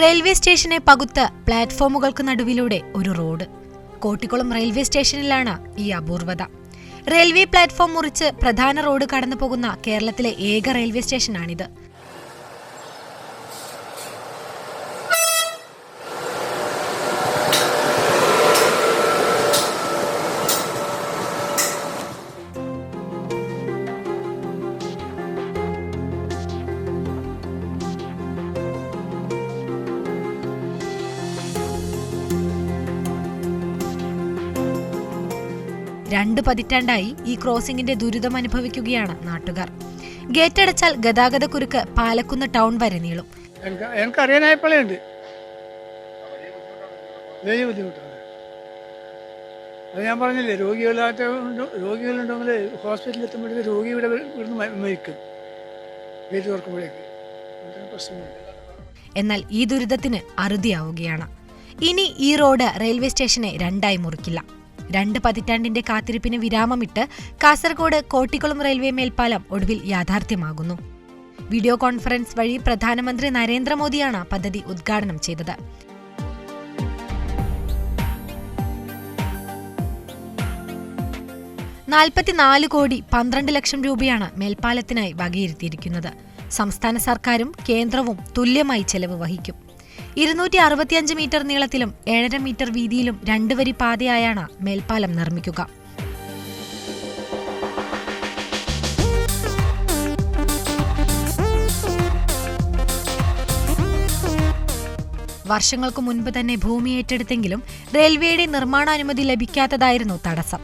Railway സ്റ്റേഷനെ പകുത്ത പ്ലാറ്റ്ഫോമുകൾക്ക് നടുവിലൂടെ ഒരു road. Kottikulam railway സ്റ്റേഷനിലാണ് ഈ അപൂർവത. റെയിൽവേ പ്ലാറ്റ്ഫോം മുറിച്ച് പ്രധാന റോഡ് കടന്നു പോകുന്ന കേരളത്തിലെ ഏക റെയിൽവേ സ്റ്റേഷനാണിത്. രണ്ട് പതിറ്റാണ്ടായി ഈ ക്രോസിംഗിന്റെ ദുരിതം അനുഭവിക്കുകയാണ് നാട്ടുകാർ. ഗേറ്റ് അടച്ചാൽ ഗതാഗതക്കുരുക്ക് പാലക്കുന്ന് ടൗൺ വരെ നീളും. എനിക്ക് എനിക്കറിയാനായപ്പോഴേ ഉണ്ട് വലിയ ബുദ്ധിമുട്ടാണ്. അത് ഞാൻ പറഞ്ഞില്ലേ രോഗികളായിട്ട് രോഗികളുണ്ടെങ്കിൽ ഹോസ്പിറ്റലിൽ എത്തുമ്പോഴേക്ക് രോഗി ഇവിടെ ഇവിടുന്ന് മരിക്കും. ഗേറ്റ് തുറക്കുമ്പോഴേക്ക്. പ്രശ്നമില്ല എന്നാൽ ഈ ദുരിതത്തിന് അറുതിയാവുകയാണ്. ഇനി ഈ റോഡ് റെയിൽവേ സ്റ്റേഷനെ രണ്ടായി മുറിക്കില്ല. രണ്ട് പതിറ്റാണ്ടിന്റെ കാത്തിരിപ്പിന് വിരാമമിട്ട് കാസർഗോഡ് കോട്ടിക്കുളം റെയിൽവേ മേൽപ്പാലം ഒടുവിൽ യാഥാർത്ഥ്യമാകുന്നു. വീഡിയോ കോൺഫറൻസ് വഴി പ്രധാനമന്ത്രി നരേന്ദ്രമോദിയാണ് പദ്ധതി ഉദ്ഘാടനം ചെയ്തത്. നാൽപ്പത്തിനാല് കോടി പന്ത്രണ്ട് ലക്ഷം രൂപയാണ് മേൽപ്പാലത്തിനായി വകയിരുത്തിയിരിക്കുന്നത്. സംസ്ഥാന സർക്കാരും കേന്ദ്രവും തുല്യമായി ചെലവ് വഹിക്കും. ഇരുന്നൂറ്റി അറുപത്തിയഞ്ച് മീറ്റർ നീളത്തിലും ഏഴര മീറ്റർ വീതിയിലും രണ്ട് വരി പാതയായാണ് മേൽപ്പാലം നിർമ്മിക്കുക. വർഷങ്ങൾക്ക് മുൻപ് തന്നെ ഭൂമി ഏറ്റെടുത്തെങ്കിലും റെയിൽവേയുടെ നിർമ്മാണാനുമതി ലഭിക്കാത്തതായിരുന്നു തടസ്സം.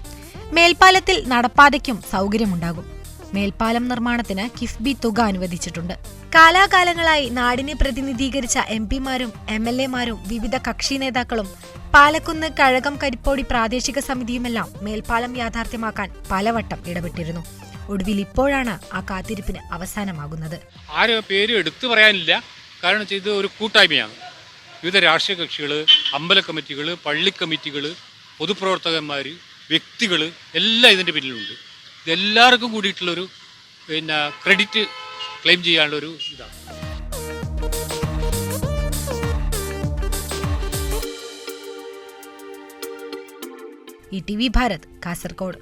മേൽപ്പാലത്തിൽ നടപ്പാതയ്ക്കും സൗകര്യമുണ്ടാകും. മേൽപ്പാലം നിർമ്മാണത്തിന് കിഫ്ബി തുക അനുവദിച്ചിട്ടുണ്ട്. കാലാകാലങ്ങളായി നാടിനെ പ്രതിനിധീകരിച്ച എം പിമാരും എം എൽ എമാരും വിവിധ കക്ഷി നേതാക്കളും പാലക്കുന്ന് കഴകം കരിപ്പോടി പ്രാദേശിക സമിതിയുമെല്ലാം മേൽപ്പാലം യാഥാർത്ഥ്യമാക്കാൻ പലവട്ടം ഇടപെട്ടിരുന്നു. ഒടുവിൽ ഇപ്പോഴാണ് ആ കാത്തിരിപ്പിന് അവസാനമാകുന്നത്. പേര് എടുത്തു പറയാനില്ല. കാരണം ഇത് ഒരു കൂട്ടായ്മയാണ്. വിവിധ രാഷ്ട്രീയ കക്ഷികൾ അമ്പല കമ്മിറ്റികൾ പള്ളി കമ്മിറ്റികൾ പൊതുപ്രവർത്തകന്മാർ വ്യക്തികൾ എല്ലാം ഇതിന്റെ പിന്നിലുണ്ട്. ഇതെല്ലാവർക്കും കൂടിയിട്ടുള്ളൊരു പിന്നെ ക്രെഡിറ്റ് ക്ലെയിം ചെയ്യാനുള്ളൊരു ഇതാണ്. E T V Bharat Kasaragod.